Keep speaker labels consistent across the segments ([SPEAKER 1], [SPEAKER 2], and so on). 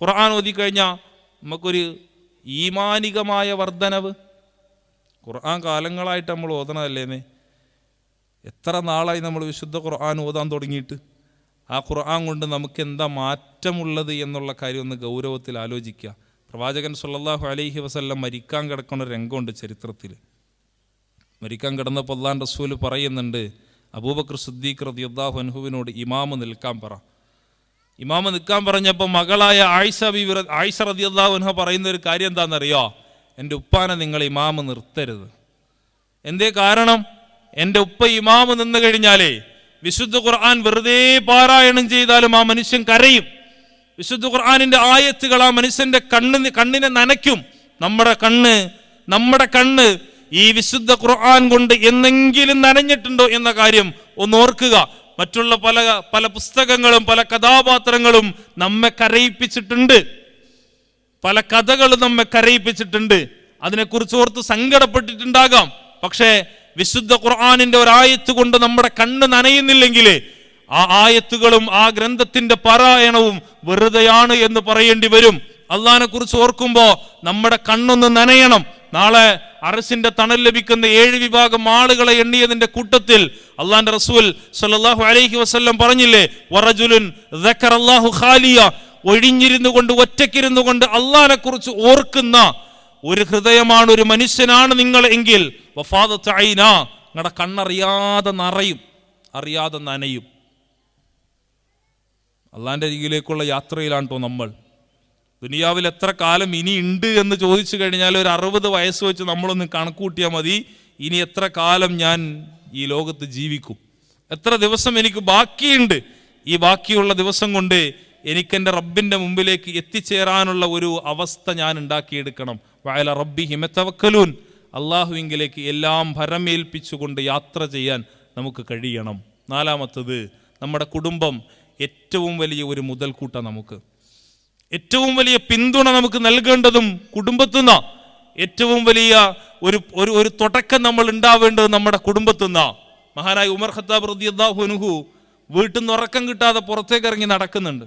[SPEAKER 1] ഖുർആൻ ഓതിക്കഴിഞ്ഞാൽ നമുക്കൊരു ഈമാനികമായ വർധനവ് ഖുർആൻ കാലങ്ങളായിട്ട് നമ്മൾ ഓതണമല്ലേന്നേ എത്ര നാളായി നമ്മൾ വിശുദ്ധ ഖുർആൻ ഓതാൻ തുടങ്ങിയിട്ട്? ആ ഖുർആൻ കൊണ്ട് നമുക്ക് എന്താ മാറ്റമുള്ളത് എന്നുള്ള കാര്യം ഒന്ന് ഗൗരവത്തിൽ ആലോചിക്കുക. പ്രവാചകൻ സല്ലല്ലാഹു അലൈഹി വസല്ലം മരിക്കാൻ കിടക്കുന്ന ഒരു രംഗമുണ്ട് ചരിത്രത്തിൽ. മരിക്കാൻ കിടന്നപ്പോൾ അള്ളാൻ റസൂൽ പറയുന്നുണ്ട് അബൂബക്കർ സിദ്ദീഖ് റളിയല്ലാഹു അൻഹുവിനോട് ഇമാമ് നിൽക്കാൻ പറ. ഇമാമ് നിൽക്കാൻ പറഞ്ഞപ്പോൾ മകളായ ആയിഷ ബി ആയിഷ റതി അൻഹ പറയുന്ന ഒരു കാര്യം എന്താണെന്നറിയോ എന്റെ ഉപ്പാനെ നിങ്ങൾ ഇമാമ് നിർത്തരുത്. എന്തേ കാരണം? എന്റെ ഉപ്പ ഇമാമ് നിന്ന് കഴിഞ്ഞാലേ വിശുദ്ധ ഖുർആൻ വെറുതെ പാരായണം ചെയ്താലും ആ മനുഷ്യൻ കരയും. വിശുദ്ധ ഖുർആാനിന്റെ ആയത്തുകൾ ആ മനുഷ്യന്റെ കണ്ണിന് കണ്ണിനെ നനയ്ക്കും. നമ്മുടെ കണ്ണ് നമ്മുടെ കണ്ണ് ഈ വിശുദ്ധ ഖുർആൻ കൊണ്ട് എന്നെങ്കിലും നനഞ്ഞിട്ടുണ്ടോ എന്ന കാര്യം ഒന്ന് ഓർക്കുക. മറ്റുള്ള പല പല പുസ്തകങ്ങളും പല കഥാപാത്രങ്ങളും നമ്മെ കരയിപ്പിച്ചിട്ടുണ്ട്. പല കഥകളും നമ്മെ കരയിപ്പിച്ചിട്ടുണ്ട്. അതിനെക്കുറിച്ച് ഓർത്ത് സങ്കടപ്പെട്ടിട്ടുണ്ടാകാം. പക്ഷേ വിശുദ്ധ ഖുർആാനിന്റെ ഒരായത്ത് കൊണ്ട് നമ്മുടെ കണ്ണ് നനയുന്നില്ലെങ്കിൽ ആ ആയത്തുകളും ആ ഗ്രന്ഥത്തിന്റെ പാരായണവും വെറുതെയാണ് എന്ന് പറയേണ്ടി വരും. അള്ളഹാനെ കുറിച്ച് ഓർക്കുമ്പോ നമ്മുടെ കണ്ണൊന്ന് നനയണം. നാളെ അറസിന്റെ തണൽ ലഭിക്കുന്ന ഏഴ് വിഭാഗം ആളുകളെ എണ്ണിയതിന്റെ കൂട്ടത്തിൽ അള്ളാന്റെ റസൂൽ സല്ലല്ലാഹു അലൈഹി വസല്ലം പറഞ്ഞില്ലേ വറജുലുൻ ഖാലിയ. ഒഴിഞ്ഞിരുന്നു കൊണ്ട് ഒറ്റയ്ക്കിരുന്നു കൊണ്ട് അള്ളഹാനെ കുറിച്ച് ഓർക്കുന്ന ഒരു ഹൃദയമാണ് ഒരു മനുഷ്യനാണ് നിങ്ങൾ എങ്കിൽ നിങ്ങളുടെ കണ്ണറിയാതെ നിറയും അറിയാതെ നനയും. അള്ളാന്റെ അരികിലേക്കുള്ള യാത്രയിലാണ് നമ്മൾ. ദുനിയാവിൽ എത്ര കാലം ഇനി ഉണ്ട് എന്ന് ചോദിച്ചു കഴിഞ്ഞാൽ ഒരു അറുപത് വയസ്സ് വെച്ച് നമ്മളൊന്ന് കണക്കൂട്ടിയാൽ മതി. ഇനി എത്ര കാലം ഞാൻ ഈ ലോകത്ത് ജീവിക്കും? എത്ര ദിവസം എനിക്ക് ബാക്കിയുണ്ട്? ഈ ബാക്കിയുള്ള ദിവസം കൊണ്ട് എനിക്കെന്റെ റബ്ബിന്റെ മുമ്പിലേക്ക് എത്തിച്ചേരാനുള്ള ഒരു അവസ്ഥ ഞാൻ ഉണ്ടാക്കിയെടുക്കണം. വയല റബ്ബി ഹിമത്തവക്കലൂൻ അള്ളാഹുവിങ്കിലേക്ക് എല്ലാം ഭരമേൽപ്പിച്ചുകൊണ്ട് യാത്ര ചെയ്യാൻ നമുക്ക് കഴിയണം. നാലാമത്തത് നമ്മുടെ കുടുംബം ഏറ്റവും വലിയ ഒരു മുതൽക്കൂട്ട നമുക്ക്. ഏറ്റവും വലിയ പിന്തുണ നമുക്ക് നൽകേണ്ടതും കുടുംബത്തുനിന്ന ഏറ്റവും വലിയ ഒരു ഒരു ഒരു തുടക്കം നമ്മൾ ഉണ്ടാവേണ്ടത് നമ്മുടെ കുടുംബത്തുനിന്ന മഹാനായ ഉമർ ഖത്താബ് അൻഹു വീട്ടിൽ നിന്ന് ഉറക്കം കിട്ടാതെ പുറത്തേക്ക് ഇറങ്ങി നടക്കുന്നുണ്ട്.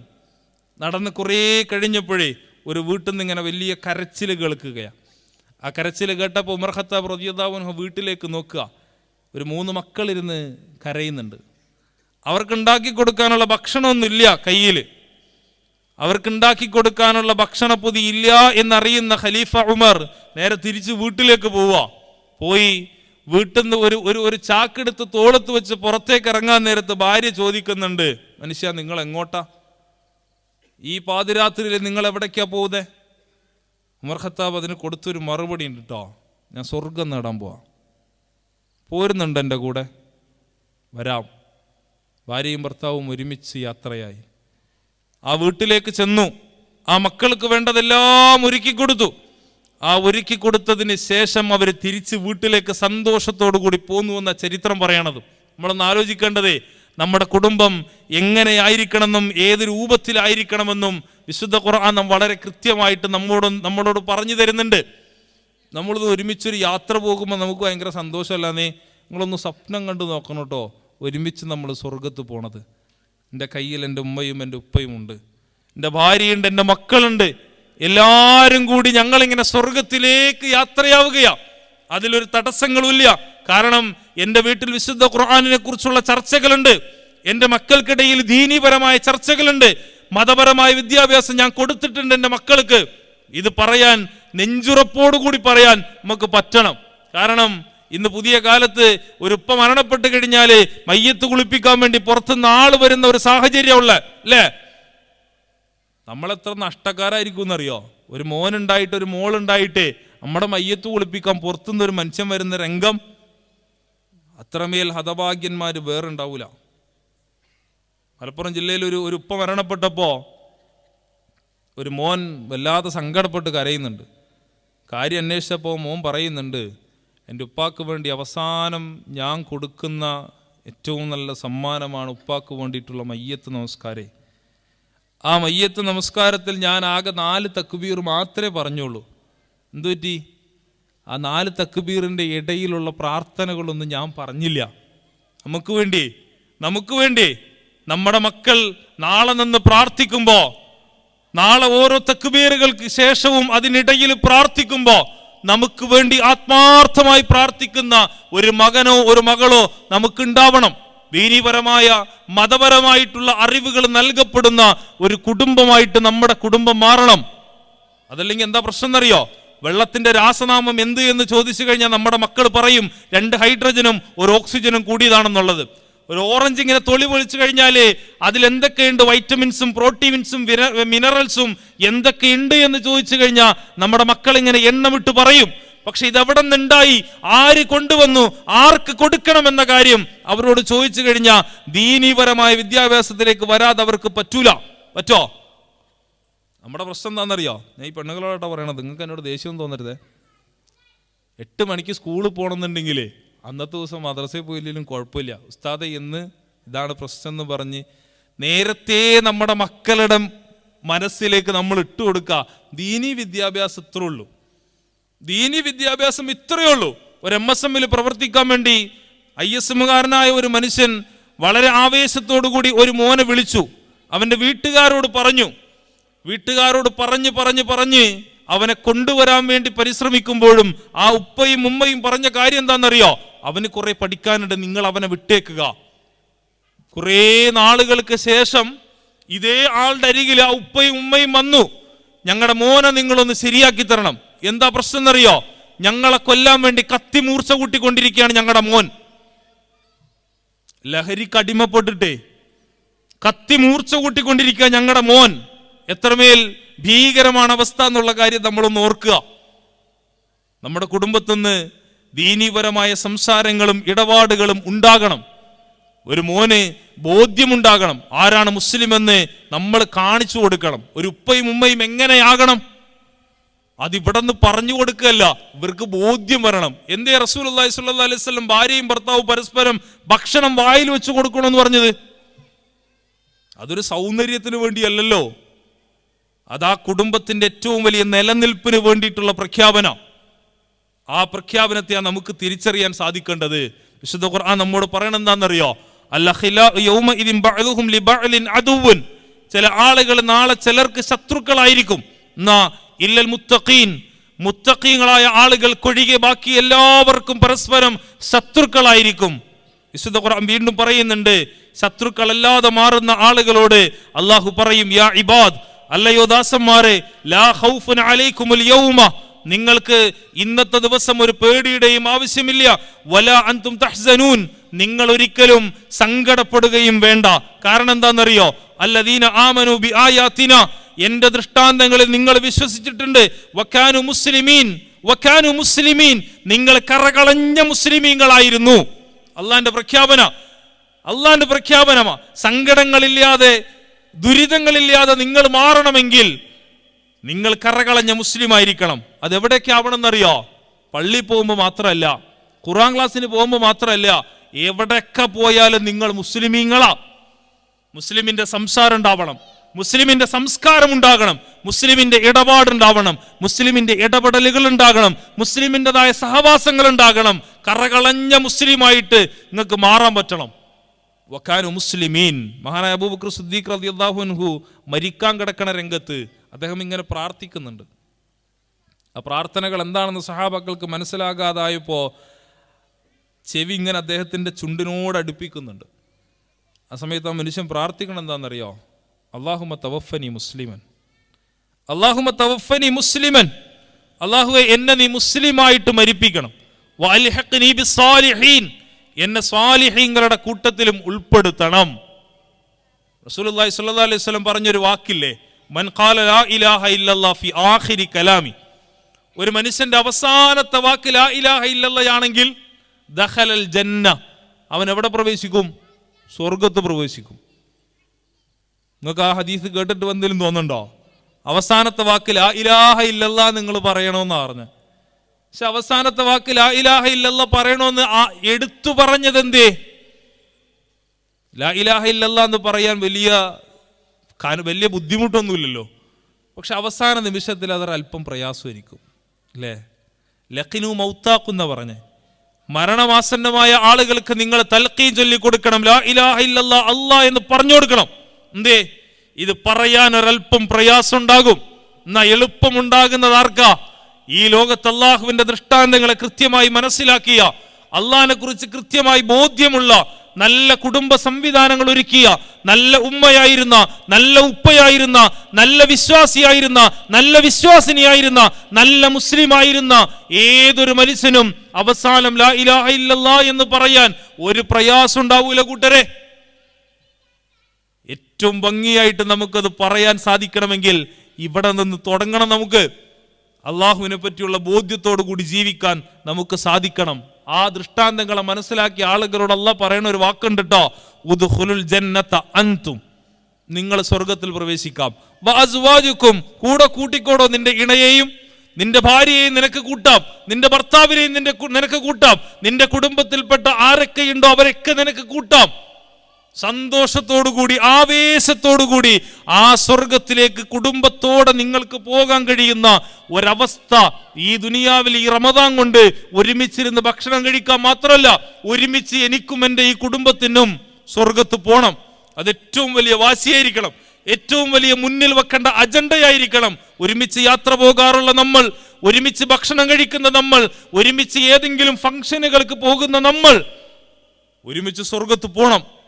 [SPEAKER 1] നടന്ന് കുറേ കഴിഞ്ഞപ്പോഴേ ഒരു വീട്ടിൽ നിന്ന് ഇങ്ങനെ വലിയ കരച്ചിൽ കേൾക്കുകയാണ് ആ കരച്ചിൽ കേട്ടപ്പോൾ ഉമർ ഖത്താബ് അൻഹു വീട്ടിലേക്ക് നോക്കുക. ഒരു മൂന്ന് മക്കളിരുന്ന് കരയുന്നുണ്ട്. അവർക്ക് ഉണ്ടാക്കി കൊടുക്കാനുള്ള ഭക്ഷണമൊന്നുമില്ല കയ്യിൽ. അവർക്ക് ഉണ്ടാക്കി കൊടുക്കാനുള്ള ഭക്ഷണപ്പൊതി ഇല്ല എന്നറിയുന്ന ഖലീഫ ഉമർ നേരെ തിരിച്ച് വീട്ടിലേക്ക് പോവാ പോയി വീട്ടിൽ നിന്ന് ഒരു ഒരു ഒരു ചാക്കെടുത്ത് തോളത്ത് വെച്ച് പുറത്തേക്ക് ഇറങ്ങാൻ നേരത്ത് ഭാര്യ ചോദിക്കുന്നുണ്ട് മനുഷ്യ നിങ്ങൾ എങ്ങോട്ടാ ഈ പാതിരാത്രിയിൽ നിങ്ങൾ എവിടേക്കാ പോകുന്നത് ഉമർ ഖത്താബ് അതിന് കൊടുത്തൊരു മറുപടി ഉണ്ട് കേട്ടോ ഞാൻ സ്വർഗം നേടാൻ പോവാ. പോരുന്നുണ്ട് എന്റെ കൂടെ. വരാം. ഭാര്യയും ഭർത്താവും ഒരുമിച്ച് യാത്രയായി. ആ വീട്ടിലേക്ക് ചെന്നു. ആ മക്കൾക്ക് വേണ്ടതെല്ലാം ഒരുക്കി കൊടുത്തു. ആ ഒരുക്കി കൊടുത്തതിന് ശേഷം അവർ തിരിച്ച് വീട്ടിലേക്ക് സന്തോഷത്തോടു കൂടി പോന്നു എന്ന ചരിത്രം പറയണത്. നമ്മളൊന്ന് ആലോചിക്കേണ്ടതേ നമ്മുടെ കുടുംബം എങ്ങനെയായിരിക്കണമെന്നും ഏത് രൂപത്തിലായിരിക്കണമെന്നും വിശുദ്ധ ഖുർആൻ നാം വളരെ കൃത്യമായിട്ട് നമ്മോട് നമ്മളോട് പറഞ്ഞു തരുന്നുണ്ട്. നമ്മളിത് ഒരുമിച്ചൊരു യാത്ര പോകുമ്പോൾ നമുക്ക് ഭയങ്കര സന്തോഷമല്ലാന്നേ നിങ്ങളൊന്ന് സ്വപ്നം കണ്ടു നോക്കണം കേട്ടോ. ഒരുമിച്ച് നമ്മൾ സ്വർഗത്ത് പോണത്. എന്റെ കയ്യിൽ എന്റെ ഉമ്മയും എന്റെ ഉപ്പയും ഉണ്ട്. എന്റെ ഭാര്യയുണ്ട് എന്റെ മക്കളുണ്ട്. എല്ലാവരും കൂടി ഞങ്ങളിങ്ങനെ സ്വർഗത്തിലേക്ക് യാത്രയാവുകയാണ് അതിലൊരു തടസ്സങ്ങളുമില്ല. കാരണം എന്റെ വീട്ടിൽ വിശുദ്ധ ഖുർആാനിനെ കുറിച്ചുള്ള ചർച്ചകളുണ്ട്. എന്റെ മക്കൾക്കിടയിൽ ദീനീപരമായ ചർച്ചകളുണ്ട്. മതപരമായ വിദ്യാഭ്യാസം ഞാൻ കൊടുത്തിട്ടുണ്ട് എന്റെ മക്കൾക്ക്. ഇത് പറയാൻ നെഞ്ചുറപ്പോടുകൂടി പറയാൻ നമുക്ക് പറ്റണം. കാരണം ഇന്ന് പുതിയ കാലത്ത് ഒരു ഉപ്പ മരണപ്പെട്ട് കഴിഞ്ഞാൽ മയ്യത്ത് കുളിപ്പിക്കാൻ വേണ്ടി പുറത്തുനിന്ന് ആൾ വരുന്ന ഒരു സാഹചര്യമുള്ള അല്ലേ? നമ്മളെത്ര നഷ്ടക്കാരായിരിക്കും എന്നറിയോ? ഒരു മോനുണ്ടായിട്ട് ഒരു മോളുണ്ടായിട്ട് നമ്മുടെ മയ്യത്ത് കുളിപ്പിക്കാൻ പുറത്തുനിന്ന് ഒരു മനുഷ്യൻ വരുന്ന രംഗം അത്രമേൽ ഹതഭാഗ്യന്മാർ വേറുണ്ടാവൂല. മലപ്പുറം ജില്ലയിൽ ഒരു ഒരു ഉപ്പ മരണപ്പെട്ടപ്പോ ഒരു മോൻ വല്ലാതെ സങ്കടപ്പെട്ട് കരയുന്നുണ്ട്. കാര്യം അന്വേഷിച്ചപ്പോൾ മോൻ പറയുന്നുണ്ട് എന്റെ ഉപ്പാക്ക് വേണ്ടി അവസാനം ഞാൻ കൊടുക്കുന്ന ഏറ്റവും നല്ല സമ്മാനമാണ് ഉപ്പാക്ക് വേണ്ടിയിട്ടുള്ള മയ്യത്ത് നമസ്കാരേ. ആ മയ്യത്ത് നമസ്കാരത്തിൽ ഞാൻ ആകെ നാല് തക്കുബീർ മാത്രമേ പറഞ്ഞുള്ളൂ. എന്തുപറ്റി ആ നാല് തക്കുബീറിന്റെ ഇടയിലുള്ള പ്രാർത്ഥനകളൊന്നും ഞാൻ പറഞ്ഞില്ല. നമുക്ക് വേണ്ടി നമുക്ക് വേണ്ടി നമ്മുടെ മക്കൾ നാളെ നിന്ന് പ്രാർത്ഥിക്കുമ്പോൾ നാളെ ഓരോ തക്കുബീറുകൾക്ക് ശേഷവും അതിനിടയിൽ പ്രാർത്ഥിക്കുമ്പോ നമുക്ക് വേണ്ടി ആത്മാർത്ഥമായി പ്രാർത്ഥിക്കുന്ന ഒരു മകനോ ഒരു മകളോ നമുക്കുണ്ടാവണം. ദീനീപരമായ മതപരമായിട്ടുള്ള അറിവുകൾ നൽകപ്പെടുന്ന ഒരു കുടുംബമായിട്ട് നമ്മുടെ കുടുംബം മാറണം. അതല്ലെങ്കിൽ എന്താ പ്രശ്നം എന്നറിയോ വെള്ളത്തിന്റെ രാസനാമം എന്ത് എന്ന് ചോദിച്ചു കഴിഞ്ഞാൽ നമ്മുടെ മക്കൾ പറയും രണ്ട് ഹൈഡ്രജനും ഒരു ഓക്സിജനും കൂടിയതാണെന്നുള്ളത്. ഒരു ഓറഞ്ച് ഇങ്ങനെ തൊളി പൊളിച്ചു കഴിഞ്ഞാൽ അതിൽ എന്തൊക്കെയുണ്ട് വൈറ്റമിൻസും പ്രോട്ടീൻസും മിനറൽസും എന്തൊക്കെയുണ്ട് എന്ന് ചോദിച്ചു കഴിഞ്ഞാൽ നമ്മുടെ മക്കൾ ഇങ്ങനെ എണ്ണമിട്ട് പറയും. പക്ഷെ ഇതെവിടെ നിന്നുണ്ടായി? ആര് കൊണ്ടുവന്നു? ആർക്ക് കൊടുക്കണം എന്ന കാര്യം അവരോട് ചോദിച്ചു കഴിഞ്ഞാൽ ദീനീപരമായ വിദ്യാഭ്യാസത്തിലേക്ക് വരാതെ അവർക്ക് പറ്റൂല. പറ്റോ? നമ്മുടെ പ്രശ്നം എന്താണെന്നറിയോ? ഞാൻ ഈ പെണ്ണുങ്ങളോട്ടാ പറയണത്. നിങ്ങൾക്ക് എന്നോട് ദേഷ്യം തോന്നരുത്. എട്ട് മണിക്ക് സ്കൂളിൽ പോകണമെന്നുണ്ടെങ്കിൽ അന്നത്തെ ദിവസം മദ്രസയിൽ പോയില്ലെങ്കിലും കുഴപ്പമില്ല. ഉസ്താദെ ഇന്ന് ഇതാണ് പ്രശ്നം എന്ന് പറഞ്ഞ് നേരത്തെ നമ്മുടെ മക്കളുടെ മനസ്സിലേക്ക് നമ്മൾ ഇട്ടു കൊടുക്കുക. ദീനി വിദ്യാഭ്യാസം ഇത്രേ ഉള്ളൂ. ദീനി വിദ്യാഭ്യാസം ഇത്രയേ ഉള്ളൂ. ഒരു എം എസ് എമ്മിൽ പ്രവർത്തിക്കാൻ വേണ്ടി ഐ എസ് എമ്മുകാരനായ ഒരു മനുഷ്യൻ വളരെ ആവേശത്തോടു കൂടി ഒരു മോനെ വിളിച്ചു. അവന്റെ വീട്ടുകാരോട് പറഞ്ഞു. വീട്ടുകാരോട് പറഞ്ഞ് പറഞ്ഞ് പറഞ്ഞ് അവനെ കൊണ്ടുവരാൻ വേണ്ടി പരിശ്രമിക്കുമ്പോഴും ആ ഉപ്പയും ഉമ്മയും പറഞ്ഞ കാര്യം എന്താണെന്നറിയോ? അവന് കുറെ പഠിക്കാനുണ്ട് നിങ്ങൾ അവനെ വിട്ടേക്കുക. കുറേ നാളുകൾക്ക് ശേഷം ഇതേ ആളുടെ അരികിൽ ആ ഉപ്പയും ഉമ്മയും വന്നു. ഞങ്ങളുടെ മോനെ നിങ്ങളൊന്ന് ശരിയാക്കി തരണം. എന്താ പ്രശ്നം എന്നറിയോ? ഞങ്ങളെ കൊല്ലാൻ വേണ്ടി കത്തി മൂർച്ച കൂട്ടിക്കൊണ്ടിരിക്കുകയാണ് ഞങ്ങളുടെ മോൻ. ലഹരിക്ക് അടിമപ്പെട്ടിട്ടേ. കത്തി മൂർച്ച കൂട്ടിക്കൊണ്ടിരിക്കുക ഞങ്ങളുടെ മോൻ. എത്രമേൽ ഭീകരമാണ് അവസ്ഥ എന്നുള്ള കാര്യം നമ്മളൊന്ന് ഓർക്കുക. നമ്മുടെ കുടുംബത്തിന്ന് ദീനീപരമായ സംസാരങ്ങളും ഇടപാടുകളും ഉണ്ടാകണം. ഒരു മോന് ബോധ്യമുണ്ടാകണം. ആരാണ് മുസ്ലിം എന്ന് നമ്മൾ കാണിച്ചു കൊടുക്കണം. ഒരു ഉപ്പയും ഉമ്മയും എങ്ങനെയാകണം? അതിവിടന്ന് പറഞ്ഞു കൊടുക്കുകയല്ല. ഇവർക്ക് ബോധ്യം വരണം. എന്തേ റസൂൽ അള്ളാഹി സ്വല്ലല്ലാഹി അലൈഹി സ്വലം ഭാര്യയും ഭർത്താവും പരസ്പരം ഭക്ഷണം വായിൽ വെച്ച് കൊടുക്കണമെന്ന് പറഞ്ഞത്? അതൊരു സൗന്ദര്യത്തിന് വേണ്ടിയല്ലല്ലോ. അതാ കുടുംബത്തിന്റെ ഏറ്റവും വലിയ നിലനിൽപ്പിന് വേണ്ടിയിട്ടുള്ള പ്രഖ്യാപന. ആ പ്രഖ്യാപനത്തെ നമുക്ക് തിരിച്ചറിയാൻ സാധിക്കേണ്ടത് വിശുദ്ധ ഖുർആൻ നമ്മോട് പറയണം എന്താണെന്നറിയോ? ചില ആളുകൾ നാളെ ചിലർക്ക് ശത്രുക്കളായിരിക്കും. എന്നാ ഇല്ലൽ മുത്തഖീൻ. മുത്തഖീങ്ങളായ ആളുകൾക്കൊഴികെ ബാക്കി എല്ലാവർക്കും പരസ്പരം ശത്രുക്കളായിരിക്കും. വിശുദ്ധ ഖുർആൻ വീണ്ടും പറയുന്നുണ്ട് ശത്രുക്കളല്ലാതെ മാറുന്ന ആളുകളോട് അള്ളാഹു പറയും യാ ഇബാദ് അല്ലയോ ദാസന്മാരെ ലാ ഹൗഫുൻ യൗമ. നിങ്ങൾക്ക് ഇന്നത്തെ ദിവസം ഒരു പേടിയുടെയും ആവശ്യമില്ല. വല അന്തും തഹ്സനൂൻ. നിങ്ങൾ ഒരിക്കലും സങ്കടപ്പെടുകയും വേണ്ട. കാരണം എന്താണെന്നറിയോ? അല്ലദീന ആമനു ബി ആയാത്തിന എന്റെ ദൃഷ്ടാന്തങ്ങളിൽ നിങ്ങൾ വിശ്വസിച്ചിട്ടുണ്ട്. വക്കാനു മുസ്ലിമീൻ. വക്കാനു മുസ്ലിമീൻ. നിങ്ങൾ കറകളഞ്ഞ മുസ്ലിമീങ്ങളായിരുന്നു. അള്ളാന്റെ പ്രഖ്യാപന. അള്ളാന്റെ പ്രഖ്യാപനമാ. സങ്കടങ്ങളില്ലാതെ ദുരിതങ്ങളില്ലാതെ നിങ്ങൾ മാറണമെങ്കിൽ നിങ്ങൾ കറകളഞ്ഞ മുസ്ലിം ആയിരിക്കണം അത് എവിടേക്ക് പള്ളി പോകുമ്പോൾ മാത്രമല്ല ഖുറാൻ ക്ലാസ്സിന് പോകുമ്പോൾ മാത്രമല്ല എവിടെയൊക്കെ പോയാലും നിങ്ങൾ മുസ്ലിമീങ്ങളാ. മുസ്ലിമിന്റെ സംസാരം ഉണ്ടാവണം. മുസ്ലിമിന്റെ സംസ്കാരം ഉണ്ടാകണം. മുസ്ലിമിന്റെ ഇടപാടുണ്ടാവണം മുസ്ലിമിന്റെ ഇടപെടലുകൾ ഉണ്ടാകണം. മുസ്ലിമിന്റെതായ സഹവാസങ്ങൾ ഉണ്ടാകണം. കറകളഞ്ഞ മുസ്ലിമായിട്ട് നിങ്ങൾക്ക് മാറാൻ പറ്റണം. വക്കാനു മുസ്ലിമീൻ. മഹാനായ അബൂബക്കർ സുദ്ദീഖ് റളിയല്ലാഹു അൻഹു മരിക്കാൻ കിടക്കണ രംഗത്ത് അദ്ദേഹം ഇങ്ങനെ പ്രാർത്ഥിക്കുന്നുണ്ട്. ആ പ്രാർത്ഥനകൾ എന്താണെന്ന് സഹാബാക്കൾക്ക് മനസ്സിലാകാതായപ്പോൾ ചെവി ഇങ്ങനെ അദ്ദേഹത്തിന്റെ ചുണ്ടിനോട് അടുപ്പിക്കുന്നുണ്ട്. ആ സമയത്ത് ആ മനുഷ്യൻ പ്രാർത്ഥിക്കണം എന്താണെന്നറിയോ? അള്ളാഹുമ തവഫനി മുസ്ലിമൻ. അള്ളാഹുമ തവഫനി മുസ്ലിമൻ. അള്ളാഹുവെ എന്നെ നീ മുസ്ലിമായിട്ട് മരിപ്പിക്കണം. എന്നെ സ്വാലിഹീങ്ങളുടെ കൂട്ടത്തിലും ഉൾപ്പെടുത്തണം. റസൂലുള്ളാഹി സ്വല്ലല്ലാഹു അലൈഹി വസല്ലം പറഞ്ഞൊരു വാക്കില്ലേ? മൻ ഖാല ലാ ഇലാഹ ആഖിരി കലാമി. ഒരു മനുഷ്യന്റെ അവസാനത്തെ വാക്ക് ലാ ഇലാഹ ഇല്ലല്ലയാണെങ്കിൽ ദഖലൽ ജന്ന അവൻ എവിടെ പ്രവേശിക്കും? സ്വർഗത്ത് പ്രവേശിക്കും. നിങ്ങൾക്ക് ആ ഹദീസ് കേട്ടിട്ട് എന്തെങ്കിലും തോന്നുന്നുണ്ടോ? അവസാനത്തെ വാക്ക് ലാ ഇലാഹ ഇല്ലല്ലാ നിങ്ങൾ പറയണമെന്ന് പറഞ്ഞ്. പക്ഷെ അവസാനത്തെ വാക്ക് ലാ ഇലാഹ ഇല്ലല്ല പറയണമെന്ന് ആ എടുത്തു പറഞ്ഞത് എന്തേ ലാ ഇലാഹ ഇല്ലല്ലാ എന്ന് പറയാൻ വലിയ കാന- വലിയ ബുദ്ധിമുട്ടൊന്നുമില്ലല്ലോ. പക്ഷെ അവസാന നിമിഷത്തിൽ അതൊരല്പം പ്രയാസമായിരിക്കും. അല്ലേ? ലക്കിനു മൗത്താക്കുന്ന പറഞ്ഞ്. മരണമാസന്നമായ ആളുകൾക്ക് നിങ്ങൾ തൽക്കീ ചൊല്ലി കൊടുക്കണം ലാ ഇലാഹ അല്ലാ എന്ന് പറഞ്ഞു കൊടുക്കണം. എന്തേ? ഇത് പറയാൻ ഒരല്പം പ്രയാസമുണ്ടാകും. എന്നാ എളുപ്പമുണ്ടാകുന്നത് ആർക്കാ? ഈ ലോകത്ത് അള്ളാഹുവിന്റെ ദൃഷ്ടാന്തങ്ങളെ കൃത്യമായി മനസ്സിലാക്കിയ അള്ളാഹിനെ കുറിച്ച് കൃത്യമായി ബോധ്യമുള്ള നല്ല കുടുംബ സംവിധാനങ്ങൾ ഒരുക്കിയ നല്ല ഉമ്മയായിരുന്ന നല്ല ഉപ്പയായിരുന്ന നല്ല വിശ്വാസിയായിരുന്ന നല്ല വിശ്വാസിനിയായിരുന്ന നല്ല മുസ്ലിമായിരുന്ന ഏതൊരു മനുഷ്യനും അവസാനം ലാ ഇലാഹ എന്ന് പറയാൻ ഒരു പ്രയാസം ഉണ്ടാവൂല കൂട്ടരെ. ഏറ്റവും ഭംഗിയായിട്ട് നമുക്കത് പറയാൻ സാധിക്കണമെങ്കിൽ ഇവിടെ നിന്ന് തുടങ്ങണം നമുക്ക്. അള്ളാഹുവിനെ പറ്റിയുള്ള ബോധ്യത്തോടു കൂടി ജീവിക്കാൻ നമുക്ക് സാധിക്കണം. ആ ദൃഷ്ടാന്തങ്ങളെ മനസ്സിലാക്കി ആളുകളോട് അല്ല പറയുന്ന ഒരു വാക്കുണ്ട് കേട്ടോ ഉദ്ഖുലുൽ ജന്നത അന്തും നിങ്ങൾ സ്വർഗത്തിൽ പ്രവേശിക്കാം. വാസുവാജുക്കും കൂടെ കൂട്ടിക്കോടോ നിന്റെ ഇണയെയും നിന്റെ ഭാര്യയെയും നിനക്ക് കൂട്ടാം നിന്റെ ഭർത്താവിനെയും നിന്റെ നിനക്ക് കൂട്ടാം നിന്റെ കുടുംബത്തിൽപ്പെട്ട ആരൊക്കെയുണ്ടോ അവരൊക്കെ നിനക്ക് കൂട്ടാം. സന്തോഷത്തോടുകൂടി ആവേശത്തോടുകൂടി ആ സ്വർഗത്തിലേക്ക് കുടുംബത്തോടെ നിങ്ങൾക്ക് പോകാൻ കഴിയുന്ന ഒരവസ്ഥ ഈ ദുനിയാവിൽ ഈ റമദാൻ കൊണ്ട് ഒരുമിച്ചിരുന്ന് ഭക്ഷണം കഴിക്കാൻ മാത്രമല്ല ഒരുമിച്ച് എനിക്കും എന്റെ ഈ കുടുംബത്തിനും സ്വർഗത്ത് പോണം. അത് ഏറ്റവും വലിയ വാശിയായിരിക്കണം. ഏറ്റവും വലിയ മുന്നിൽ വെക്കേണ്ട അജണ്ടയായിരിക്കണം. ഒരുമിച്ച് യാത്ര പോകാറുള്ള നമ്മൾ ഒരുമിച്ച് ഭക്ഷണം കഴിക്കുന്ന നമ്മൾ ഒരുമിച്ച് ഏതെങ്കിലും ഫംഗ്ഷനുകൾക്ക് പോകുന്ന നമ്മൾ ഒരുമിച്ച് സ്വർഗത്ത് പോണം.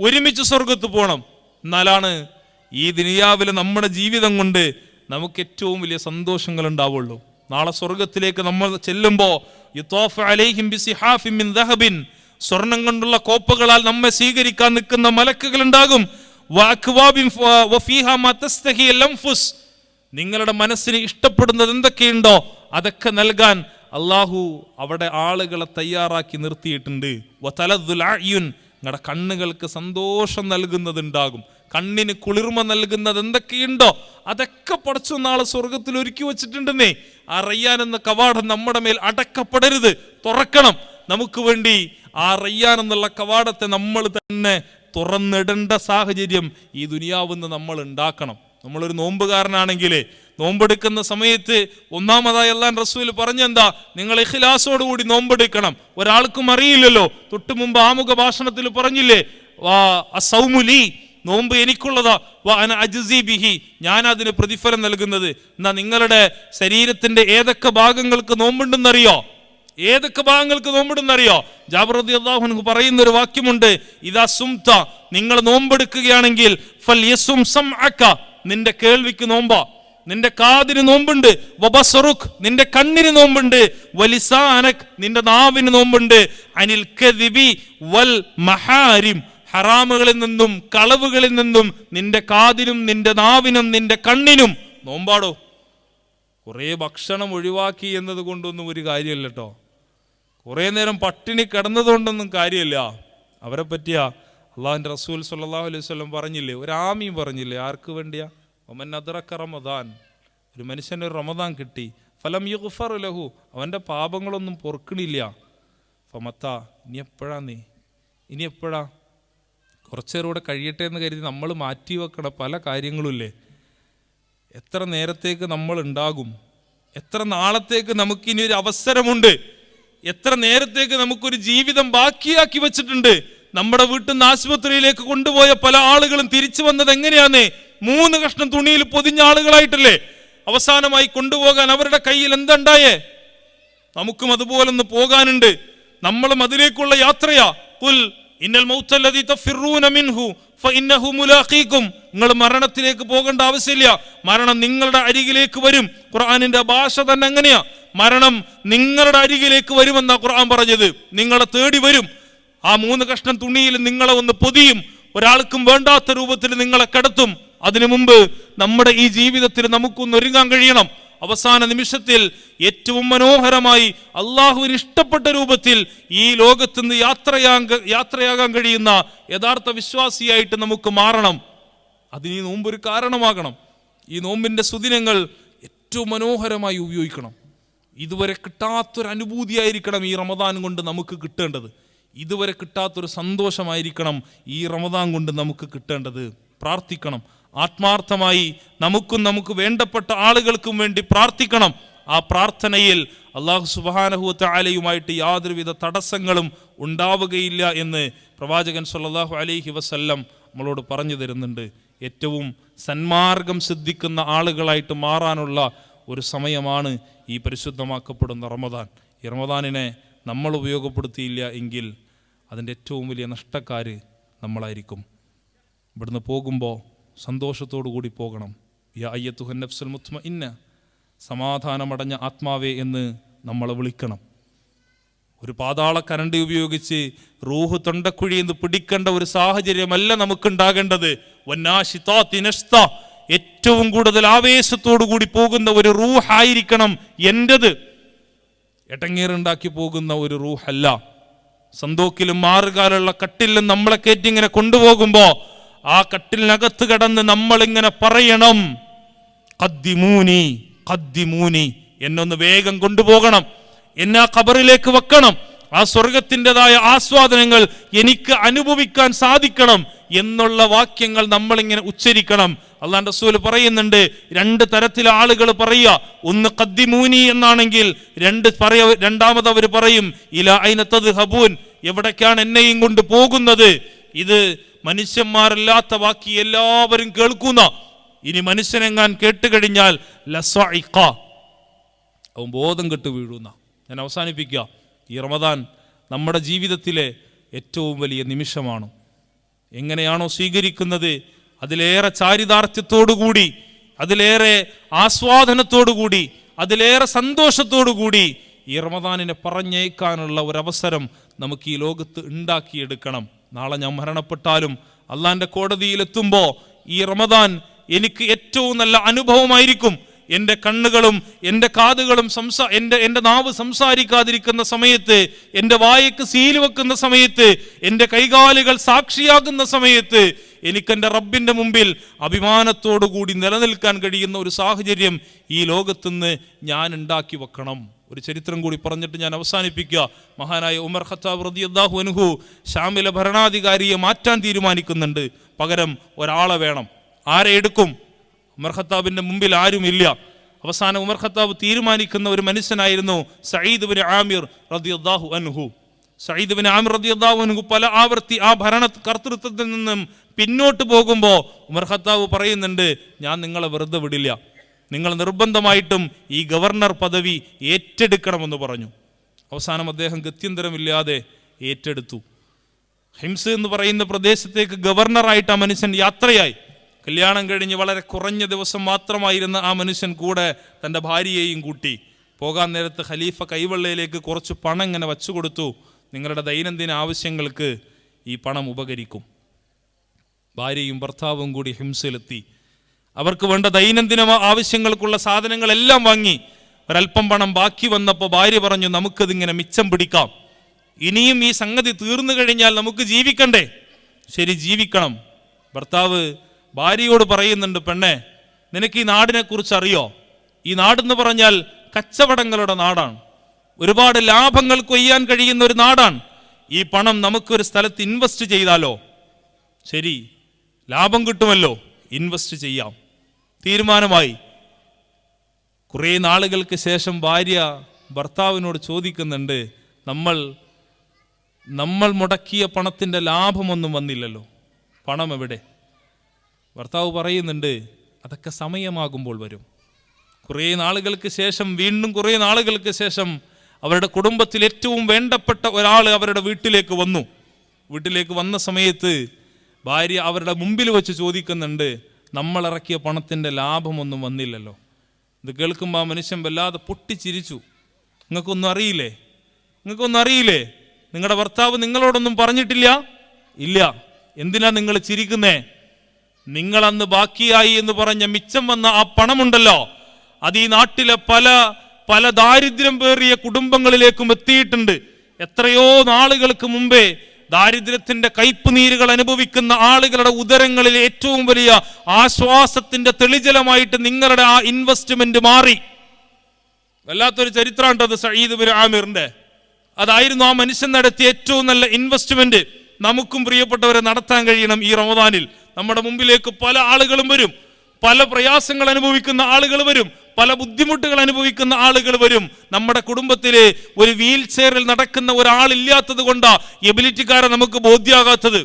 [SPEAKER 1] ഒരുമിച്ച് സ്വർഗത്ത് പോകണം എന്നാലാണ് ഈ ദുനിയാവിലെ നമ്മുടെ ജീവിതം കൊണ്ട് നമുക്ക് ഏറ്റവും വലിയ സന്തോഷങ്ങൾ ഉണ്ടാവുള്ളൂ നാളെ സ്വർഗത്തിലേക്ക് നമ്മൾ ചെല്ലുമ്പോൾ സ്വർണം കൊണ്ടുള്ള കോപ്പകളാൽ നമ്മെ സ്വീകരിക്കാൻ നിൽക്കുന്ന മലക്കുകൾ ഉണ്ടാകും. നിങ്ങളുടെ മനസ്സിന് ഇഷ്ടപ്പെടുന്നത് എന്തൊക്കെയുണ്ടോ അതൊക്കെ നൽകാൻ അള്ളാഹു അവിടെ ആളുകളെ തയ്യാറാക്കി നിർത്തിയിട്ടുണ്ട്. നിങ്ങളുടെ കണ്ണുകൾക്ക് സന്തോഷം നൽകുന്നതുണ്ടാകും. കണ്ണിന് കുളിർമ നൽകുന്നത് എന്തൊക്കെയുണ്ടോ അതൊക്കെ പടച്ചു നാളെ സ്വർഗത്തിൽ ഒരുക്കി വെച്ചിട്ടുണ്ടെന്നേ. ആ റയ്യാൻ എന്ന കവാടം നമ്മുടെ മേൽ അടക്കപ്പെടരുത് തുറക്കണം. നമുക്ക് വേണ്ടി ആ റയ്യാൻ എന്നുള്ള കവാടത്തെ നമ്മൾ തന്നെ തുറന്നിടേണ്ട സാഹചര്യം ഈ ദുനിയാവുന്ന നമ്മൾ ഉണ്ടാക്കണം. നമ്മളൊരു നോമ്പുകാരനാണെങ്കിൽ നോമ്പെടുക്കുന്ന സമയത്ത് ഒന്നാമതായി അല്ലാൻ റസൂൽ പറഞ്ഞെന്താ? നിങ്ങൾ ഇഖ്ലാസോടുകൂടി നോമ്പെടുക്കണം. ഒരാൾക്കും അറിയില്ലല്ലോ. തൊട്ടു മുമ്പ് ആമുഖ ഭാഷണത്തിൽ പറഞ്ഞില്ലേ? വാ അസൗമുലി നോമ്പ് എനിക്കുള്ളതാ. അന അജ്സി ബിഹി ഞാൻ അതിന് പ്രതിഫലം നൽകുന്നത്. എന്നാ നിങ്ങളുടെ ശരീരത്തിന്റെ ഏതൊക്കെ ഭാഗങ്ങൾക്ക് നോമ്പുണ്ടെന്നറിയോ? ഏതൊക്കെ ഭാഗങ്ങൾക്ക് നോമ്പിടുന്നറിയോ ജാബർ റതി അള്ളാഹുനു പറയുന്ന ഒരു വാക്യമുണ്ട്. ഇതാ സുംത നിങ്ങൾ നോമ്പെടുക്കുകയാണെങ്കിൽ ഫൽ യസും. നിന്റെ കേൾവിക്ക് നോമ്പ. നിന്റെ കാതിന് നോമ്പുണ്ട്. വബസറുഖ് നിന്റെ കണ്ണിന് നോമ്പുണ്ട്. വലിസാനക് നിന്റെ നാവിന് നോമ്പുണ്ട്. അനിൽ കദിബി വൽ മഹാരിം ഹറാമുകളിൽ നിന്നും കളവുകളിൽ നിന്നും നിന്റെ കാതിനും നിന്റെ നാവിനും നിന്റെ കണ്ണിനും നോമ്പാടോ? കുറേ ഭക്ഷണം ഒഴിവാക്കി എന്നത് കൊണ്ടൊന്നും ഒരു കാര്യമല്ല കേട്ടോ കുറേ നേരം പട്ടിണി കിടന്നതുകൊണ്ടൊന്നും കാര്യമില്ല. അവരെ പറ്റിയാ അള്ളാഹിന്റെ റസൂൽ സല്ലാ അലൈഹി വസല്ലം പറഞ്ഞില്ലേ? ഒരു ആമീൻ പറഞ്ഞില്ലേ? ആർക്ക് വേണ്ടിയാ? ഒമൻ അദ്രക്ക റമദാൻ ഒരു മനുഷ്യന് റമദാൻ കിട്ടി. ഫലം യുഗ്ഫർ ലഹു. അവന്റെ പാപങ്ങളൊന്നും പൊറുക്കണില്ല. ഫമത്ത ഇനി എപ്പോഴാ നീ? ഇനി എപ്പോഴാ? കുറച്ചേരൂടെ കഴിയട്ടെ എന്ന് കരുതി നമ്മൾ മാറ്റി വെക്കണ പല കാര്യങ്ങളുമില്ലേ? എത്ര നേരത്തേക്ക് നമ്മൾ ഉണ്ടാകും? എത്ര നാളത്തേക്ക് നമുക്കിനി ഒരു അവസരമുണ്ട്? എത്ര നേരത്തേക്ക് നമുക്കൊരു ജീവിതം ബാക്കിയാക്കി വെച്ചിട്ടുണ്ട്? നമ്മുടെ വീട്ടിൽ നിന്ന് ആശുപത്രിയിലേക്ക് കൊണ്ടുപോയ പല ആളുകളും തിരിച്ചു വന്നത് എങ്ങനെയാന്നേ? മൂന്ന് കഷ്ണം തുണിയിൽ പൊതിഞ്ഞ ആളുകളായിട്ടല്ലേ? അവസാനമായി കൊണ്ടുപോകാൻ അവരുടെ കയ്യിൽ എന്തുണ്ടായേ? നമുക്കും അതുപോലൊന്ന് പോകാനുണ്ട്. നമ്മളും അതിലേക്കുള്ള യാത്രയാ. കുൽ ഇന്നൽ തഫിറൂന മിൻഹു ഫഇന്നഹു നിങ്ങൾ മരണത്തിലേക്ക് പോകേണ്ട ആവശ്യമില്ല. മരണം നിങ്ങളുടെ അരികിലേക്ക് വരും. ഖുർആനിന്റെ ഭാഷ തന്നെ എങ്ങനെയാ മരണം നിങ്ങളുടെ അരികിലേക്ക് വരുമെന്നാ ഖുർആൻ പറഞ്ഞത്. നിങ്ങളെ തേടി വരും. ആ മൂന്ന് കഷ്ണം തുണിയിൽ നിങ്ങളെ ഒന്ന് പൊതിയും. ഒരാൾക്കും വേണ്ടാത്ത രൂപത്തിൽ നിങ്ങളെ കിടത്തും. അതിനു മുമ്പ് നമ്മുടെ ഈ ജീവിതത്തിൽ നമുക്കൊന്ന് ഒരുങ്ങാൻ കഴിയണം. അവസാന നിമിഷത്തിൽ ഏറ്റവും മനോഹരമായി അള്ളാഹുവിന് ഇഷ്ടപ്പെട്ട രൂപത്തിൽ ഈ ലോകത്ത് നിന്ന് യാത്രയാ യാത്രയാകാൻ കഴിയുന്ന യഥാർത്ഥ വിശ്വാസിയായിട്ട് നമുക്ക് മാറണം. അതിന് ഈ നോമ്പ് ഒരു കാരണമാകണം. ഈ നോമ്പിന്റെ സുദിനങ്ങൾ ഏറ്റവും മനോഹരമായി ഉപയോഗിക്കണം. ഇതുവരെ കിട്ടാത്തൊരു അനുഭൂതിയായിരിക്കണം ഈ റമദാൻ കൊണ്ട് നമുക്ക് കിട്ടേണ്ടത്. ഇതുവരെ കിട്ടാത്തൊരു സന്തോഷമായിരിക്കണം ഈ റമദാൻ കൊണ്ട് നമുക്ക് കിട്ടേണ്ടത്. പ്രാർത്ഥിക്കണം. ആത്മാർത്ഥമായി നമുക്കും നമുക്ക് വേണ്ടപ്പെട്ട ആളുകൾക്കും വേണ്ടി പ്രാർത്ഥിക്കണം. ആ പ്രാർത്ഥനയിൽ അള്ളാഹു സുബാനഹുത്ത ആലയുമായിട്ട് യാതൊരുവിധ തടസ്സങ്ങളും ഉണ്ടാവുകയില്ല എന്ന് പ്രവാചകൻ സല്ലല്ലാഹു അലൈഹി വസല്ലം നമ്മളോട് പറഞ്ഞു തരുന്നുണ്ട്. ഏറ്റവും സന്മാർഗം സിദ്ധിക്കുന്ന ആളുകളായിട്ട് മാറാനുള്ള ഒരു സമയമാണ് ഈ പരിശുദ്ധമാക്കപ്പെടുന്ന റമദാൻ. ഈ റമദാനിനെ നമ്മൾ ഉപയോഗപ്പെടുത്തിയില്ല എങ്കിൽ അതിന്റെ ഏറ്റവും വലിയ നഷ്ടക്കാർ നമ്മളായിരിക്കും. ഇവിടുന്ന് പോകുമ്പോൾ സന്തോഷത്തോടു കൂടി പോകണം. യ അയ്യത്തുഹൻ നഫ്സുൽ മുത്മ ഇന്ന സമാധാനമടഞ്ഞ ആത്മാവേ എന്ന് നമ്മളെ വിളിക്കണം. ഒരു പാതാള കരണ്ടി ഉപയോഗിച്ച് റൂഹ് തൊണ്ടക്കുഴി എന്ന് പിടിക്കേണ്ട ഒരു സാഹചര്യമല്ല നമുക്കുണ്ടാകേണ്ടത്. വന്നാശിതാ തിനഷ്ത ഏറ്റവും കൂടുതൽ ആവേശത്തോടു കൂടി പോകുന്ന ഒരു റൂഹായിരിക്കണം എന്റെത് എട്ടങ്ങേറുണ്ടാക്കി പോകുന്ന ഒരു റൂഹല്ല. സന്തോക്കിലും മാറുകാലുള്ള കട്ടിലും നമ്മളെ കയറ്റി ഇങ്ങനെ കൊണ്ടുപോകുമ്പോ ആ കട്ടിലിനകത്ത് കിടന്ന് നമ്മളിങ്ങനെ പറയണം. കദ്ദിമൂനി കദ്ദിമൂനി എന്നൊന്ന് വേഗം കൊണ്ടുപോകണം. എന്നെ ആ ഖബറിലേക്ക് വെക്കണം. ആ സ്വർഗത്തിന്റെതായ ആസ്വാദനങ്ങൾ എനിക്ക് അനുഭവിക്കാൻ സാധിക്കണം എന്നുള്ള വാക്യങ്ങൾ നമ്മളിങ്ങനെ ഉച്ചരിക്കണം. അള്ളാൻ റസൂൽ പറയുന്നുണ്ട് രണ്ട് തരത്തിലെ ആളുകൾ പറയുക. ഒന്ന് കദ്ദിമൂനി എന്നാണെങ്കിൽ രണ്ട് പറയ രണ്ടാമത് അവർ പറയും ഇല അയിനത്തത് ഹബൂൻ എവിടേക്കാണ് എന്നെയും കൊണ്ട് പോകുന്നത്? ഇത് മനുഷ്യന്മാരല്ലാത്ത ബാക്കി എല്ലാവരും കേൾക്കുന്ന. ഇനി മനുഷ്യനെങ്ങാൻ കേട്ടുകഴിഞ്ഞാൽ ലസ്വഇഖ. അവൻ ബോധം കെട്ട് വീഴുന്ന. ഞാൻ അവസാനിപ്പിക്കുക. ഈ റമദാൻ നമ്മുടെ ജീവിതത്തിലെ ഏറ്റവും വലിയ നിമിഷമാണ്. എങ്ങനെയാണോ സ്വീകരിക്കുന്നത് അതിലേറെ ചാരിതാർത്ഥ്യത്തോടുകൂടി അതിലേറെ ആസ്വാദനത്തോടുകൂടി അതിലേറെ സന്തോഷത്തോടുകൂടി ഈ റമദാനിനെ പറഞ്ഞേക്കാനുള്ള ഒരവസരം നമുക്ക് ഈ ലോകത്ത് ഉണ്ടാക്കിയെടുക്കണം. നാളെ ഞാൻ മരണപ്പെട്ടാലും അള്ളാന്റെ കോടതിയിലെത്തുമ്പോൾ ഈ റമദാൻ എനിക്ക് ഏറ്റവും നല്ല അനുഭവമായിരിക്കും. എന്റെ കണ്ണുകളും എന്റെ കാതുകളും സംസാ എന്റെ എന്റെ നാവ് സംസാരിക്കാതിരിക്കുന്ന സമയത്ത് എന്റെ വായക്ക് സീൽ വെക്കുന്ന സമയത്ത് എന്റെ കൈകാലുകൾ സാക്ഷിയാകുന്ന സമയത്ത് എനിക്കെന്റെ റബ്ബിന്റെ മുമ്പിൽ അഭിമാനത്തോടു കൂടി നിലനിൽക്കാൻ കഴിയുന്ന ഒരു സാഹചര്യം ഈ ലോകത്തുനിന്ന് ഞാൻ ഉണ്ടാക്കി വെക്കണം. ഒരു ചരിത്രം കൂടി പറഞ്ഞിട്ട് ഞാൻ അവസാനിപ്പിക്കുക. മഹാനായ ഉമർ ഖത്താബ് റദിയല്ലാഹു അനുഹു ഷാമിലെ ഭരണാധികാരിയെ മാറ്റാൻ തീരുമാനിക്കുന്നുണ്ട്. പകരം ഒരാളെ വേണം. ആരെ എടുക്കും? ഉമർ ഖത്താബിന്റെ മുമ്പിൽ ആരുമില്ല. അവസാനം ഉമർ ഖത്താബ് തീരുമാനിക്കുന്ന ഒരു മനുഷ്യനായിരുന്നു സയ്യിദ് ബിൻ ആമിർ റദിയല്ലാഹു അൻഹു. സയ്യിദ് ബിൻ ആമിർ റദിയല്ലാഹു അൻഹു പല ആവർത്തി ആ ഭരണ കർത്തൃത്വത്തിൽ നിന്നും പിന്നോട്ട് പോകുമ്പോൾ ഉമർ ഖത്താബ് പറയുന്നുണ്ട് ഞാൻ നിങ്ങളെ വെറുതെ വിടില്ല. നിങ്ങൾ നിർബന്ധമായിട്ടും ഈ ഗവർണർ പദവി ഏറ്റെടുക്കണമെന്ന് പറഞ്ഞു. അവസാനം അദ്ദേഹം ഗത്യന്തരമില്ലാതെ ഏറ്റെടുത്തു. ഹിംസ് എന്ന് പറയുന്ന പ്രദേശത്തേക്ക് ഗവർണറായിട്ട് ആ മനുഷ്യൻ യാത്രയായി. കല്യാണം കഴിഞ്ഞ് വളരെ കുറഞ്ഞ ദിവസം മാത്രമായിരുന്ന ആ മനുഷ്യൻ കൂടെ തന്റെ ഭാര്യയെയും കൂട്ടി. പോകാൻ നേരത്ത് ഖലീഫ കൈവെള്ളയിലേക്ക് കുറച്ച് പണം ഇങ്ങനെ വച്ചു കൊടുത്തു. നിങ്ങളുടെ ദൈനംദിന ആവശ്യങ്ങൾക്ക് ഈ പണം ഉപകരിക്കും. ഭാര്യയും ഭർത്താവും കൂടി ഹിംസയിലെത്തി അവർക്ക് വേണ്ട ദൈനംദിന ആവശ്യങ്ങൾക്കുള്ള സാധനങ്ങളെല്ലാം വാങ്ങി ഒരല്പം പണം ബാക്കി വന്നപ്പോൾ ഭാര്യ പറഞ്ഞു നമുക്കതിങ്ങനെ മിച്ചം പിടിക്കാം. ഇനിയും ഈ സംഗതി തീർന്നു കഴിഞ്ഞാൽ നമുക്ക് ജീവിക്കണ്ടേ? ശരി ജീവിക്കണം. ഭർത്താവ് ഭാര്യയോട് പറയുന്നുണ്ട് പെണ്ണെ നിനക്ക് ഈ നാടിനെക്കുറിച്ച് അറിയോ? ഈ നാടെന്ന് പറഞ്ഞാൽ കച്ചവടങ്ങളുടെ നാടാണ്. ഒരുപാട് ലാഭങ്ങൾ കൊയ്യാൻ കഴിയുന്ന ഒരു നാടാണ്. ഈ പണം നമുക്കൊരു സ്ഥലത്ത് ഇൻവെസ്റ്റ് ചെയ്താലോ? ശരി ലാഭം കിട്ടുമല്ലോ ഇൻവെസ്റ്റ് ചെയ്യാം. തീരുമാനമായി. കുറേ നാളുകൾക്ക് ശേഷം ഭാര്യ ഭർത്താവിനോട് ചോദിക്കുന്നുണ്ട് നമ്മൾ നമ്മൾ മുടക്കിയ പണത്തിന്റെ ലാഭമൊന്നും വന്നില്ലല്ലോ. പണം എവിടെ? ഭർത്താവ് പറയുന്നുണ്ട് അതൊക്കെ സമയമാകുമ്പോൾ വരും. കുറേ നാളുകൾക്ക് ശേഷം വീണ്ടും കുറേ നാളുകൾക്ക് ശേഷം അവരുടെ കുടുംബത്തിൽ ഏറ്റവും വേണ്ടപ്പെട്ട ഒരാൾ അവരുടെ വീട്ടിലേക്ക് വന്നു. വീട്ടിലേക്ക് വന്ന സമയത്ത് ഭാര്യ അവരുടെ മുമ്പിൽ വെച്ച് ചോദിക്കുന്നുണ്ട് നമ്മൾ ഇറക്കിയ പണത്തിന്റെ ലാഭമൊന്നും വന്നില്ലല്ലോ. ഇത് കേൾക്കുമ്പോൾ ആ മനുഷ്യൻ വല്ലാതെ പൊട്ടിച്ചിരിച്ചു. നിങ്ങൾക്കൊന്നും അറിയില്ലേ? നിങ്ങൾക്കൊന്നും അറിയില്ലേ? നിങ്ങളുടെ ഭർത്താവ് നിങ്ങളോടൊന്നും പറഞ്ഞിട്ടില്ല? ഇല്ല. എന്തിനാ നിങ്ങൾ ചിരിക്കുന്നേ? നിങ്ങളന്ന് ബാക്കിയായി എന്ന് പറഞ്ഞ മിച്ചം വന്ന ആ പണമുണ്ടല്ലോ. അത് ഈ നാട്ടിലെ പല പല ദാരിദ്ര്യം പേറിയ കുടുംബങ്ങളിലേക്കും എത്തിയിട്ടുണ്ട്. എത്രയോ നാളുകൾക്ക് മുമ്പേ ദാരിദ്ര്യത്തിന്റെ കയ്പുനീരുകൾ അനുഭവിക്കുന്ന ആളുകളുടെ ഉദരങ്ങളിൽ ഏറ്റവും വലിയ ആശ്വാസത്തിന്റെ തെളിജലമായിട്ട് നിങ്ങളുടെ ആ ഇൻവെസ്റ്റ്മെന്റ് മാറി. വല്ലാത്തൊരു ചരിത്രമാണ് അത് സയ്യിദ് ബിൻ ആമിറിന്റെ. അതായിരുന്നു ആ മനുഷ്യൻ നടത്തിയ ഏറ്റവും നല്ല ഇൻവെസ്റ്റ്മെന്റ് നമുക്കും പ്രിയപ്പെട്ടവരെ നടത്താൻ കഴിയണം ഈ റമദാനിൽ. നമ്മുടെ മുമ്പിലേക്ക് പല ആളുകളും വരും. പല പ്രയാസങ്ങൾ അനുഭവിക്കുന്ന ആളുകൾ വരും. പല ബുദ്ധിമുട്ടുകൾ അനുഭവിക്കുന്ന ആളുകൾ വരും. നമ്മുടെ കുടുംബത്തിൽ ഒരു വീൽ ചെയറിൽ നടക്കുന്ന ഒരാളില്ലാത്തത് കൊണ്ടാ എബിലിറ്റിക്കാരെ നമുക്ക് ബോധ്യമാകാത്തത്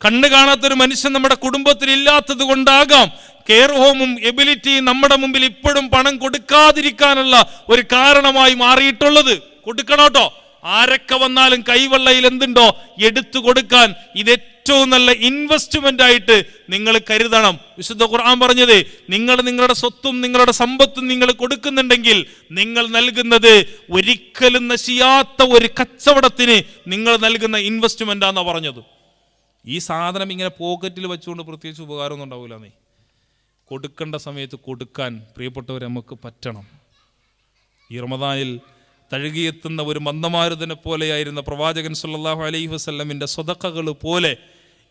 [SPEAKER 1] കണ്ണ് കാണാത്തൊരു മനുഷ്യൻ നമ്മുടെ കുടുംബത്തിൽ ഇല്ലാത്തത് കൊണ്ടാകാം. കെയർ ഹോമും എബിലിറ്റിയും നമ്മുടെ മുമ്പിൽ ഇപ്പോഴും പണം കൊടുക്കാതിരിക്കാനുള്ള ഒരു കാരണമായി മാറിയിട്ടുള്ളത്. കൊടുക്കണോട്ടോ ആരൊക്കെ വന്നാലും കൈവെള്ളയിൽ എന്തുണ്ടോ എടുത്തു കൊടുക്കാൻ. ഇത് ഏറ്റവും നല്ല ഇൻവെസ്റ്റ്മെന്റ് ആയിട്ട് നിങ്ങൾ കരുതണം. വിശുദ്ധ ഖുർആൻ പറഞ്ഞത് നിങ്ങൾ നിങ്ങളുടെ സ്വത്തും നിങ്ങളുടെ സമ്പത്തും നിങ്ങൾ കൊടുക്കുന്നുണ്ടെങ്കിൽ നിങ്ങൾ നൽകുന്നത് ഒരിക്കലും നശിയാത്ത ഒരു കച്ചവടത്തിന് നിങ്ങൾ നൽകുന്ന ഇൻവെസ്റ്റ്മെന്റ് ആണെന്ന് പറഞ്ഞത്. ഈ സാധനം ഇങ്ങനെ പോക്കറ്റിൽ വെച്ചുകൊണ്ട് പ്രത്യേകിച്ച് ഉപകാരമൊന്നും ഉണ്ടാവില്ല നീ. കൊടുക്കേണ്ട സമയത്ത് കൊടുക്കാൻ പ്രിയപ്പെട്ടവർ നമുക്ക് പറ്റണം. ഈ റമദാനിൽ തഴുകിയെത്തുന്ന ഒരു മന്ദമാരുതനെ പോലെയായിരുന്ന പ്രവാചകൻ സല്ലല്ലാഹു അലൈഹി വസ്ല്ലമിന്റെ സ്വതക്കകൾ പോലെ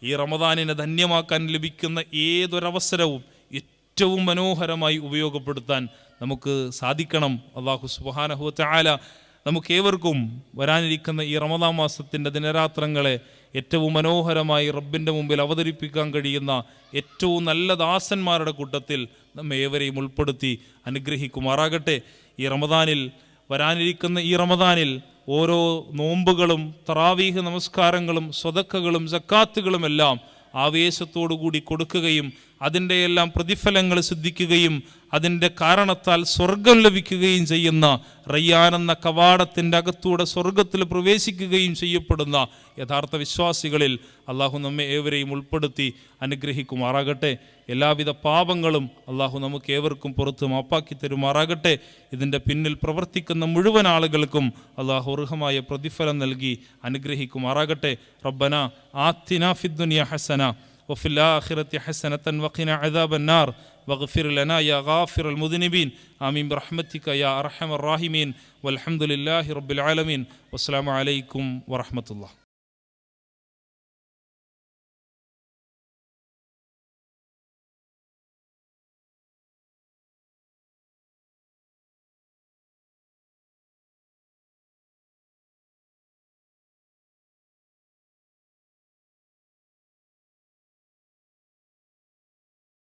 [SPEAKER 1] ഈ റമദാനിനെ ധന്യമാക്കാൻ ലഭിക്കുന്ന ഏതൊരവസരവും ഏറ്റവും മനോഹരമായി ഉപയോഗപ്പെടുത്താൻ നമുക്ക് സാധിക്കണം. അള്ളാഹു സുബാനഹുത്ത ആല നമുക്കേവർക്കും വരാനിരിക്കുന്ന ഈ റമദാൻ മാസത്തിന്റെ ദിനരാത്രങ്ങളെ ഏറ്റവും മനോഹരമായി റബ്ബിന്റെ മുമ്പിൽ അവതരിപ്പിക്കാൻ കഴിയുന്ന ഏറ്റവും നല്ല ദാസന്മാരുടെ കൂട്ടത്തിൽ നമ്മെ ഏവരെയും ഉൾപ്പെടുത്തി അനുഗ്രഹിക്കുമാറാകട്ടെ. ഈ റമദാനിൽ വരാനിരിക്കുന്ന ഈ റമദാനിൽ ഓരോ നോമ്പുകളും തറാവീഹ് നമസ്കാരങ്ങളും സ്വതക്കകളും സക്കാത്തുകളുമെല്ലാം ആവേശത്തോടുകൂടി കൊടുക്കുകയും അതിന്റെ എല്ലാം പ്രതിഫലങ്ങൾ സിദ്ധിക്കുകയും അതിന്റെ കാരണത്താൽ സ്വർഗം ലഭിക്കുകയും ചെയ്യുന്ന റയ്യാൻ എന്ന കവാടത്തിന്റെ അകത്തൂടെ സ്വർഗത്തിൽ പ്രവേശിക്കുകയും ചെയ്യപ്പെടുന്ന യഥാർത്ഥ വിശ്വാസികളിൽ അള്ളാഹു നമ്മെ ഏവരെയും ഉൾപ്പെടുത്തി അനുഗ്രഹിക്കുമാറാകട്ടെ. എല്ലാവിധ പാപങ്ങളും അള്ളാഹു നമുക്ക് ഏവർക്കും പുറത്ത് മാപ്പാക്കി തരുമാറാകട്ടെ. ഇതിന്റെ പിന്നിൽ പ്രവർത്തിക്കുന്ന മുഴുവൻ ആളുകൾക്കും അള്ളാഹു അർഹമായ പ്രതിഫലം നൽകി അനുഗ്രഹിക്കുമാറാകട്ടെ. റബ്ബന ആത്തിന ഫിദ്ദുനിയ ഹസന وفي الآخرة حسنة وقنا عذاب النار. واغفر لنا يا غافر المذنبين. آمين برحمتك يا أرحم الراحمين. والحمد لله رب العالمين. والسلام عليكم ورحمة الله.